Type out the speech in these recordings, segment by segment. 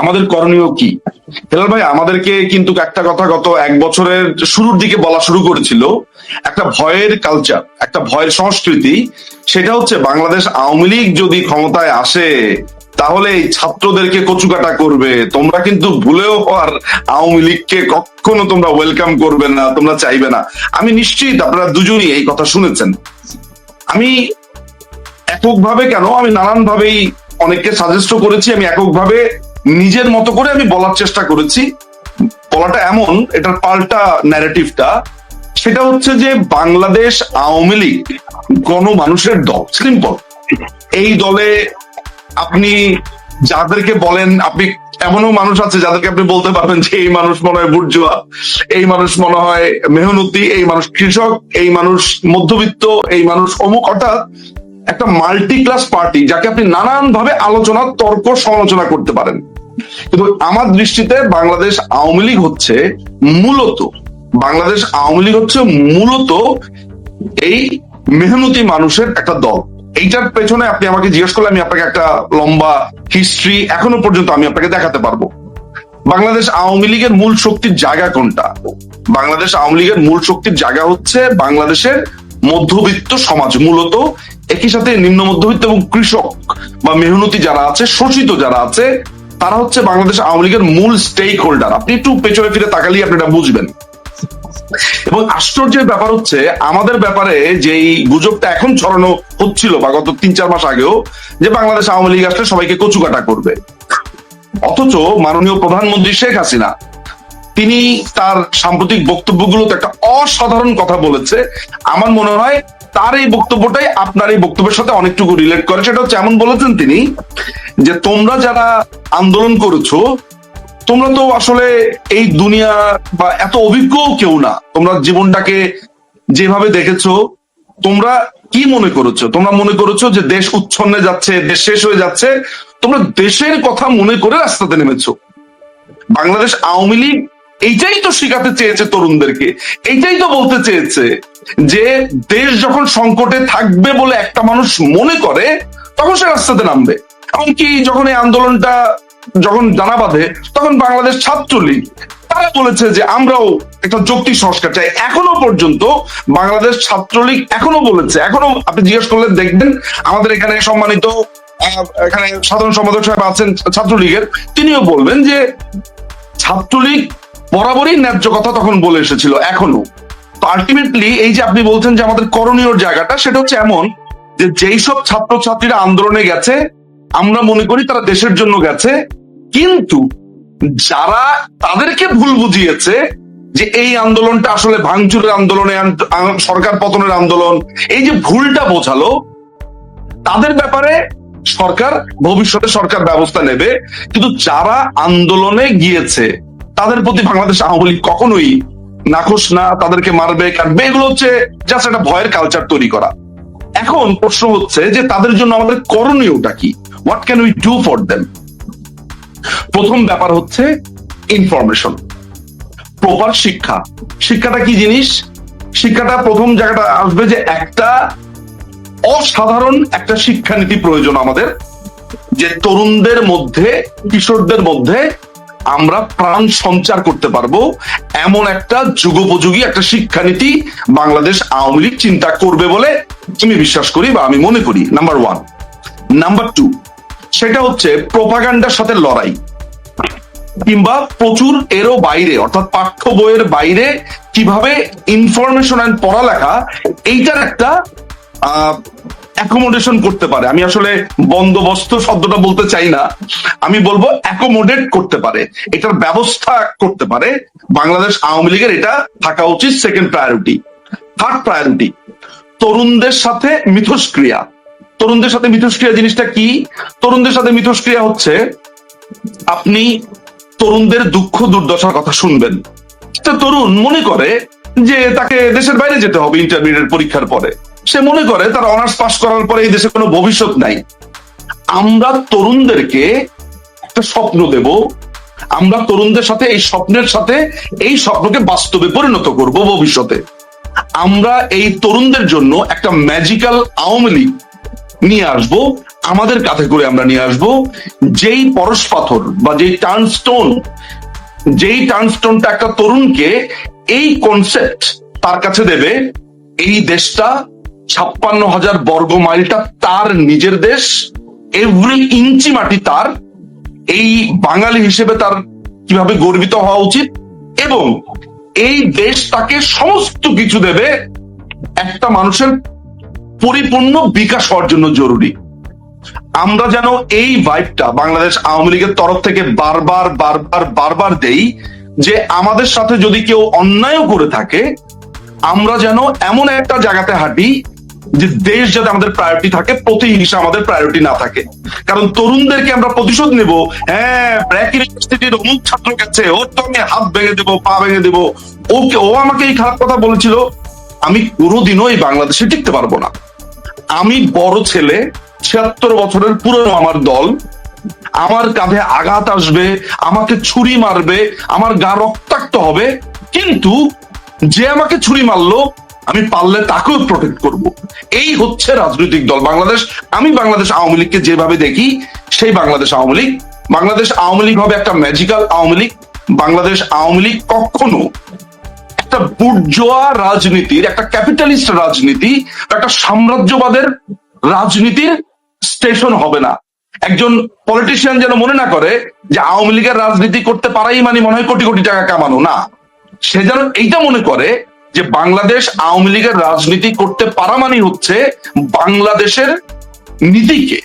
আমাদের করণীয় কি? হেলাল ভাই, আমাদেরকে কিন্তু একটা কথা গত এক বছরের শুরুর দিকে বলা শুরু করেছিল, একটা ভয়ের কালচার একটা ভয়ের সংস্কৃতি, সেটা হচ্ছে বাংলাদেশ আওয়ামী লীগ যদি ক্ষমতায় আসে, তাহলে এই ছাত্রদেরকে কচুকাটা করবে। তোমরা কিন্তু ভুলেও আর আওয়ামী লীগকে কখনো তোমরা ওয়েলকাম করবে না, তোমরা চাইবে না। আমি নিশ্চিত আপনারা দুজনই এই কথা শুনেছেন। আমি এককভাবে কেন, আমি নানান ভাবেই অনেককে সাজেস্ট করেছি, আমি এককভাবে নিজের মতো করে আমি বলার চেষ্টা করেছি। বলাটা এমন, এটার পাল্টা ন্যারেটিভটা সেটা হচ্ছে যে বাংলাদেশ আওয়ামী লীগ গণমানুষের দল সিম্পল এই দলে আপনি যাদেরকে বলেন, আপনি এমনও মানুষ আছে যাদেরকে আপনি বলতে পারবেন যে এই মানুষ মনে হয় বুর্জুয়া, এই মানুষ মনে হয় মেহনতি, এই মানুষ কৃষক, এই মানুষ মধ্যবিত্ত, এই মানুষ অমুক, অর্থাৎ একটা মাল্টি ক্লাস পার্টি যাকে আপনি নানান ভাবে আলোচনা, তর্ক, সমালোচনা করতে পারেন। কিন্তু আমার দৃষ্টিতে বাংলাদেশ আওয়ামী লীগ হচ্ছে মূলত, বাংলাদেশ আওয়ামী লীগ হচ্ছে মূলত এই মেহনতি মানুষের একটা দল। এইটার পেছনে আপনি আমাকে জিজ্ঞেস করলে আমি আপনাকে একটা লম্বা হিস্ট্রি এখনও পর্যন্ত আমি আপনাকে দেখাতে পারব। বাংলাদেশ আওয়ামী লীগের মূল শক্তির জায়গা কোনটা? বাংলাদেশ আওয়ামী লীগের মূল শক্তির জায়গা হচ্ছে বাংলাদেশের মধ্যবিত্ত সমাজ, মূলত একই সাথে নিম্ন মধ্যবিত্ত এবং কৃষক বা মেহনতি যারা আছে, শোষিত যারা আছে তারা হচ্ছে বাংলাদেশ আওয়ামী লীগের মূল স্টেক হোল্ডার আপনি একটু পেছনে ফিরে তাকালেই আপনি এটা বুঝবেন। এবং আশ্চর্যের ব্যাপার হচ্ছে, আমাদের ব্যাপারে যেই গুজবটা এখন ছড়ানো হচ্ছিল বা গত তিন চার মাস আগেও, যে বাংলাদেশ আওয়ামী লীগ আসলে সবাইকে কচুকাটা করবে। অথচ মাননীয় প্রধানমন্ত্রী শেখ হাসিনা তিনি তার সাম্প্রতিক বক্তব্যগুলোতে একটা অসাধারণ কথা বলেছে। আমার মনে হয় তার এই বক্তব্যটাই আপনার এই বক্তব্যের সাথে অনেকটুকু রিলেট করে। সেটা হচ্ছে এমন বলেছেন তিনি যে, তোমরা যারা আন্দোলন করেছ, তোমরা তো আসলে এই দুনিয়া বা এত অভিজ্ঞ কেউ না। তোমরা জীবনটাকে যেভাবে দেখেছ, তোমরা কি মনে করেছ? তোমরা মনে করেছ যে, দেশ উচ্ছন্নে যাচ্ছে, দেশ শেষ হয়ে যাচ্ছে। তোমরা দেশের কথা মনে করে রাস্তাতে নেমেছো। বাংলাদেশ আওয়ামী লীগ এইটাই তো শিখাতে চেয়েছে তরুণদেরকে, এইটাই তো বলতে চেয়েছে যে দেশ যখন সংকটে থাকবে বলে একটা মানুষ মনে করে, তখন সে রাস্তাতে নামবে। এমনকি যখন এই আন্দোলনটা যখন জানা বাঁধে, তখন বাংলাদেশ ছাত্রলীগ, তারা বলেছে যে আমরাও একটা যৌক্তিক সংস্কার চাই। এখনও পর্যন্ত বাংলাদেশ ছাত্রলীগ এখনও বলেছে, এখনও আপনি জিজ্ঞেস করলে দেখবেন আমাদের এখানে সম্মানিত এখানে সাধারণ সম্পাদক সাহেব আছেন ছাত্রলীগের, তিনিও বলবেন যে ছাত্রলীগ বরাবরই ন্যায্য কথা তখন বলে এসেছিল, এখনও। তো আলটিমেটলি এই যে আপনি বলছেন যে আমাদের করণীয় জায়গাটা, সেটা হচ্ছে এমন যে যেই সব ছাত্রছাত্রীরা আন্দোলনে গেছে, আমরা মনে করি তারা দেশের জন্য গেছে, কিন্তু যারা তাদেরকে ভুল বুঝিয়েছে যে এই আন্দোলনটা আসলে ভাঙচুরের আন্দোলনে আন- আন- সরকার পতনের আন্দোলন, এই যে ভুলটা বোঝালো, তাদের ব্যাপারে সরকার, ভবিষ্যতে সরকার ব্যবস্থা নেবে। কিন্তু যারা আন্দোলনে গিয়েছে তাদের প্রতি বাংলাদেশ আওয়ামী লীগ কখনোই নাখোশ না, তাদেরকে মারবে, কাটবে, এগুলো হচ্ছে জাস্ট একটা ভয়ের কালচার তৈরি করা। এখন প্রশ্ন হচ্ছে যে তাদের জন্য আমাদের করণীয়টা কি? What can we do for them প্রথম ব্যাপার হচ্ছে ইনফরমেশন প্রপার শিক্ষা। শিক্ষাটা কি জিনিস? শিক্ষাটা প্রথম জায়গাটা আসবে যে একটা অসাধারণ একটা শিক্ষানীতি প্রয়োজন আমাদের, যে তরুণদের মধ্যে, কিশোরদের মধ্যে আমরা প্রাণ সঞ্চার করতে পারব এমন একটা যুগোপযোগী একটা শিক্ষানীতি বাংলাদেশ আওয়ামী লীগ চিন্তা করবে বলে আমি বিশ্বাস করি বা আমি মনে করি নাম্বার ওয়ান নাম্বার টু সেটা হচ্ছে প্রোপাগান্ডার সাথে লড়াই কিংবা প্রচুর এরও বাইরে, অর্থাৎ পাঠ্য বইয়ের বাইরে কীভাবে ইনফরমেশন অ্যান্ড পড়ালেখা, এইটার একটা অ্যাকোমোডেশন করতে পারে। আমি আসলে বন্দোবস্ত শব্দটা বলতে চাই না। আমি বলব অ্যাকোমোডেট করতে পারে। এটার ব্যবস্থা করতে পারে। বাংলাদেশ আওয়ামী লীগের এটা থাকা উচিত সেকেন্ড প্রায়োরিটি থার্ড প্রায়োরিটি তরুণদের সাথে মিথস্ক্রিয়া। তরুণদের সাথে মিথস্ক্রিয়া জিনিসটা কি? তরুণদের সাথে মিথস্ক্রিয়া হচ্ছে আপনি তরুণদের দুঃখ দুর্দশার কথা শুনবেন। তরুণ মনে করে যে তাকে দেশের বাইরে যেতে হবে ইন্টারমিডিয়েট পরীক্ষার পরে। সে মনে করে তার অনার্স পাস করার পরে এই দেশে কোনো ভবিষ্যৎ নাই। আমরা তরুণদেরকে একটা স্বপ্ন দেব, আমরা তরুণদের সাথে, এই স্বপ্নের সাথে, এই স্বপ্নকে বাস্তবে পরিণত করব ভবিষ্যতে। আমরা এই তরুণদের জন্য একটা ম্যাজিক্যাল আওয়ামী লীগ নিয়ে আসব, আমাদের কাঁধে করে আমরা নিয়ে আসব। যেই পরশ পাথর বা যেই টার্নস্টোন যেই টার্নস্টোনটা একটা তরুণকে এই কনসেপ্ট তার কাছে দেবে, এই দেশটা ছাপ্পান্ন হাজার বর্গ মাইলটা তার নিজের দেশ এভরি ইঞ্চি মাটি তার, এই বাঙালি হিসেবে তার কীভাবে গর্বিত হওয়া উচিত, এবং এই দেশ তাকে সমস্ত কিছু দেবে একটা মানুষের পরিপূর্ণ বিকাশ হওয়ার জন্য জরুরি। আমরা যেন এই ভাইবটা বাংলাদেশ আওয়ামী লীগের তরফ থেকে বারবার বারবার বারবার দেই যে আমাদের সাথে যদি কেউ অন্যায় করে থাকে, আমরা যেন এমন একটা জায়গাতে হাঁটি যে দেশ যাতে আমাদের প্রায়োরিটি থাকে প্রতিহিংসা আমাদের প্রায়োরিটি না থাকে। কারণ তরুণদেরকে আমরা প্রতিশোধ নেব। হ্যাঁ ব্র্যাক ইউনিভার্সিটির অমুক ছাত্র গেছে ওর তো আমি হাত ভেঙে দেবো, পা ভেঙে দেবো। ওকে, ও আমাকে এই খারাপ কথা বলেছিল, আমি কোনোদিনও এই বাংলাদেশে টিকতে পারব না। আমি বড় ছেলে, ছিয়াত্তর বছরের পুরনো আমার দল। আমার কাঁধে আঘাত আসবে, আমাকে ছুরি মারবে, আমার গা রক্তাক্ত হবে। কিন্তু যে আমাকে ছুরি মারলো আমি পারলে তাকেও প্রোটেক্ট করব। এই হচ্ছে রাজনৈতিক দল বাংলাদেশ। আমি বাংলাদেশ আওয়ামী লীগকে যেভাবে দেখি, সেই বাংলাদেশ আওয়ামী লীগ। বাংলাদেশ আওয়ামী লীগ হবে একটা ম্যাজিক্যাল আওয়ামী লীগ। বাংলাদেশ আওয়ামী লীগ কখনো একটা বুর্জোয়া রাজনীতির, একটা ক্যাপিটালিস্ট রাজনীতি, একটা সাম্রাজ্যবাদের রাজনীতির স্টেশন হবে না। একজন পলিটিশিয়ান যেন মনে না করে যে আওয়ামী লীগের রাজনীতি করতে পারাই মানে মনে হয় কোটি কোটি টাকা কামানো। না। সে যেন এইটা মনে করে যে বাংলাদেশ আওয়ামী লীগের রাজনীতি করতে পারা মানে হচ্ছে বাংলাদেশের নীতিকে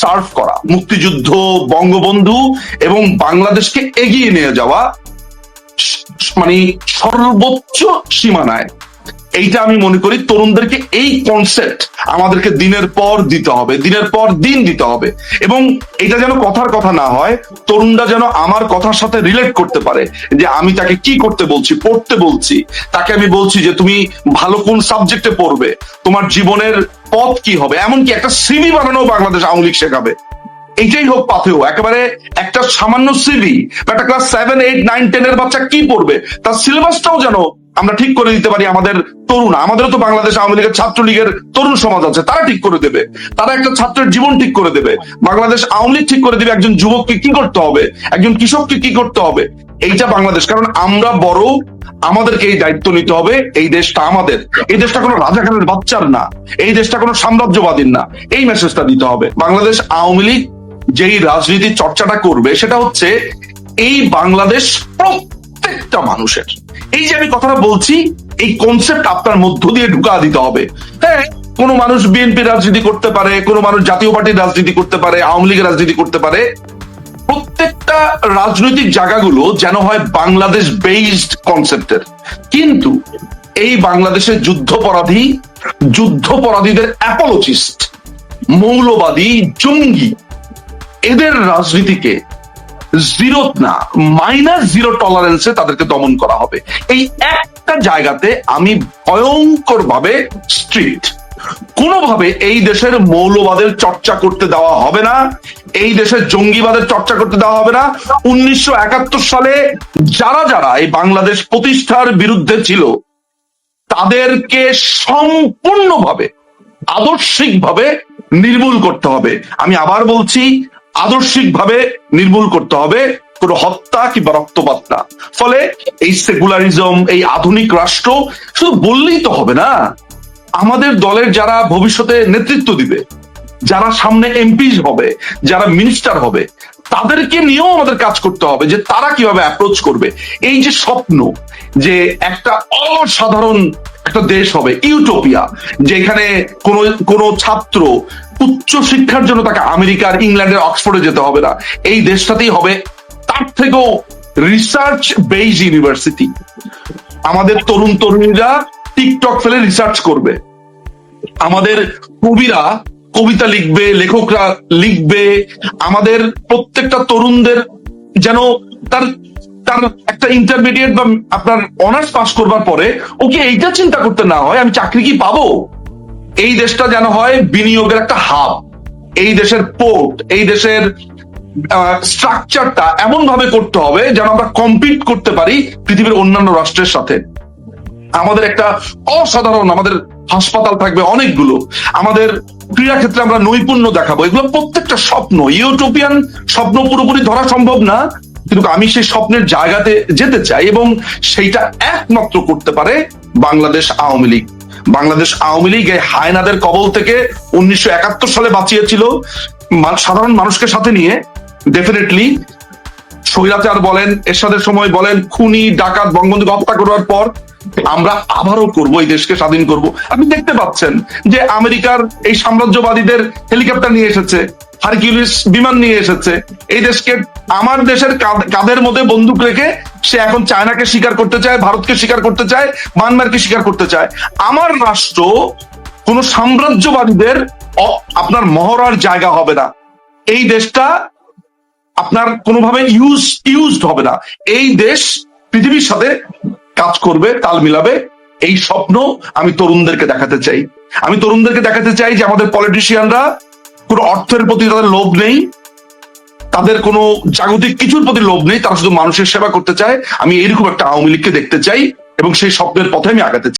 সার্ভ করা, মুক্তিযুদ্ধ, বঙ্গবন্ধু এবং বাংলাদেশকে এগিয়ে নিয়ে যাওয়া মানে সর্বোচ্চ সীমানায়। এইটা আমি মনে করি তরুণদেরকে এই কনসেপ্ট আমাদেরকে দিনের পর দিতে হবে, দিনের পর দিন দিতে হবে। এবং এটা যেন কথার কথা না হয়, তরুণরা যেন আমার কথার সাথে রিলেট করতে পারে, যে আমি তাকে কি করতে বলছি, পড়তে বলছি। তাকে আমি বলছি যে তুমি ভালো কোন সাবজেক্টে পড়বে, তোমার জীবনের পথ কি হবে? এমনকি একটা সিভি বানানো বাংলাদেশ আওয়ামী লীগ শেখাবে। এইটাই হোক পাথেও একেবারে একটা সামান্য সিভি বা একটা class seven eight nine ten এর বাচ্চা কি পড়বে, তার সিলেবাসটাও যেন আমরা ঠিক করে দিতে পারি আমাদের তরুণ। আমাদেরও তো বাংলাদেশ আওয়ামী লীগের ছাত্র লীগের তরুণ সমাজ আছে, তারা ঠিক করে দেবে। তারা একটা ছাত্রের জীবন ঠিক করে দেবে। বাংলাদেশ আওয়ামী লীগ ঠিক করে দেবে একজন যুবককে কি করতে হবে, একজন কৃষককে কি করতে হবে, এইটা বাংলাদেশ। কারণ আমরা বড়, আমাদেরকে এই দায়িত্ব নিতে হবে, এই দেশটা আমাদের। এই দেশটা কোনো রাজাকারের বাচ্চার না, এই দেশটা কোনো সাম্রাজ্যবাদীর না। এই মেসেজটা দিতে হবে। বাংলাদেশ আওয়ামী লীগ যেই রাজনীতির চর্চাটা করবে, সেটা হচ্ছে এই বাংলাদেশ প্রত্যেকটা মানুষের। এই যে আমি কথাটা বলছি, এই কনসেপ্ট আপনার মধ্য দিয়ে ঢুকা দিতে হবে। হ্যাঁ কোনো মানুষ বিএনপি রাজনীতি করতে পারে, কোনো মানুষ জাতীয় পার্টির রাজনীতি করতে পারে, আওয়ামী লীগের রাজনীতি করতে পারে। প্রত্যেকটা রাজনৈতিক জায়গাগুলো যেন হয় বাংলাদেশ বেসড কনসেপ্টের কিন্তু এই বাংলাদেশের যুদ্ধপরাধী, যুদ্ধপরাধীদের অ্যাপোলজিস্ট মৌলবাদী, জঙ্গি, এদের রাজনীতিকে জিরো না মাইনাস জিরো টলারেন্সে তাদেরকে দমন করা হবে। এই একটা জায়গাতে আমি ভয়ঙ্কর ভাবে স্ট্রিক্ট কোনোভাবে এই দেশের মৌলবাদের চর্চা করতে দেওয়া হবে না, এই দেশের জঙ্গিবাদের চর্চা করতে দেওয়া হবে না। উনিশশো একাত্তর সালে যারা যারা এই বাংলাদেশ প্রতিষ্ঠার বিরুদ্ধে ছিল, তাদেরকে সম্পূর্ণভাবে, আদর্শিকভাবে নির্মূল করতে হবে। আমি আবার বলছি আদর্শিকভাবে নির্মূল করতে হবে, কোনো হত্যা কিংবা রক্তপাত না। ফলে এই সেকুলারিজম, এই আধুনিক রাষ্ট্র শুধু বললেই তো হবে না, আমাদের দলের যারা ভবিষ্যতে নেতৃত্ব দিবে, যারা সামনে এমপি হবে, যারা মিনিস্টার হবে, তাদেরকে নিয়েও আমাদের কাজ করতে হবে যে তারা কীভাবে অ্যাপ্রোচ করবে। এই যে স্বপ্ন যে একটা অসাধারণ একটা দেশ হবে, ইউটোপিয়া, যেখানে কোনো কোনো ছাত্র উচ্চ শিক্ষার জন্য তাকে আমেরিকার, ইংল্যান্ডের, অক্সফোর্ডে যেতে হবে না। এই দেশটাতেই হবে তার থেকেও রিসার্চ বেজ ইউনিভার্সিটি আমাদের তরুণ তরুণীরা টিকটক ফেলে রিসার্চ করবে। আমাদের কবিরা কবিতা লিখবে, লেখকরা লিখবে। আমাদের প্রত্যেকটা তরুণদের যেন তার তার একটা ইন্টারমিডিয়েট বা আপনার অনার্স পাস করবার পরে ওকে এইটা চিন্তা করতে না হয়, আমি চাকরি কি পাবো? এই দেশটা যেন হয় বিনিয়োগের একটা হাব এই দেশের পোর্ট এই দেশের স্ট্রাকচারটা এমন ভাবে করতে হবে যেন আমরা কম্পিট করতে পারি পৃথিবীর অন্যান্য রাষ্ট্রের সাথে। আমাদের একটা অসাধারণ, আমাদের হাসপাতাল থাকবে অনেকগুলো। আমাদের ক্রীড়া ক্ষেত্রে আমরা নৈপুণ্য দেখাবো। এগুলো প্রত্যেকটা স্বপ্ন। ইউটোপিয়ান স্বপ্ন পুরোপুরি ধরা সম্ভব না। কিন্তু আমি সেই স্বপ্নের জায়গাতে যেতে চাই এবং সেইটা একমাত্র করতে পারে বাংলাদেশ আওয়ামী লীগ। বাংলাদেশ আওয়ামী লীগ এই হায়নাদের কবল থেকে উনিশশো একাত্তর সালে বাঁচিয়েছিল। সাধারণ মানুষকে সাথে নিয়ে ডেফিনেটলি স্বৈরাচার বলেন, এরশাদের সময় বলেন, খুনি, ডাকাত, বঙ্গবন্ধুকে হত্যা করার পর আমরা আবারও করব, এই দেশকে স্বাধীন করব। আপনি দেখতে পাচ্ছেন যে আমেরিকার এই সাম্রাজ্যবাদীদের হেলিকপ্টার নিয়ে এসেছে, হারকিউলিস বিমান নিয়ে এসেছে, এই দেশকে আমার দেশের কাঁধের মধ্যে বন্দুক রেখে সে এখন চায়নাকে স্বীকার করতে চায়, ভারতকে স্বীকার করতে চায়, মায়ানমারকে স্বীকার করতে চায়। আমার রাষ্ট্র কোন সাম্রাজ্যবাদীদের আপনার মহড়ার জায়গা হবে না। এই দেশটা আপনার কোনোভাবে ইউজ ইউজড হবে না। এই দেশ পৃথিবীর সাথে কাজ করবে, তাল মিলাবে। এই স্বপ্ন আমি তরুণদেরকে দেখাতে চাই। আমি তরুণদেরকে দেখাতে চাই যে আমাদের পলিটিশিয়ানরা কোনো অর্থের প্রতি তাদের লোভ নেই। তাদের কোনো জাগতিক কিছুর প্রতি লোভ নেই, তারা শুধু মানুষের সেবা করতে চায়। আমি এরকম একটা আওয়ামী লীগকে দেখতে চাই এবং সেই স্বপ্নের পথে আমি আগাতে চাই।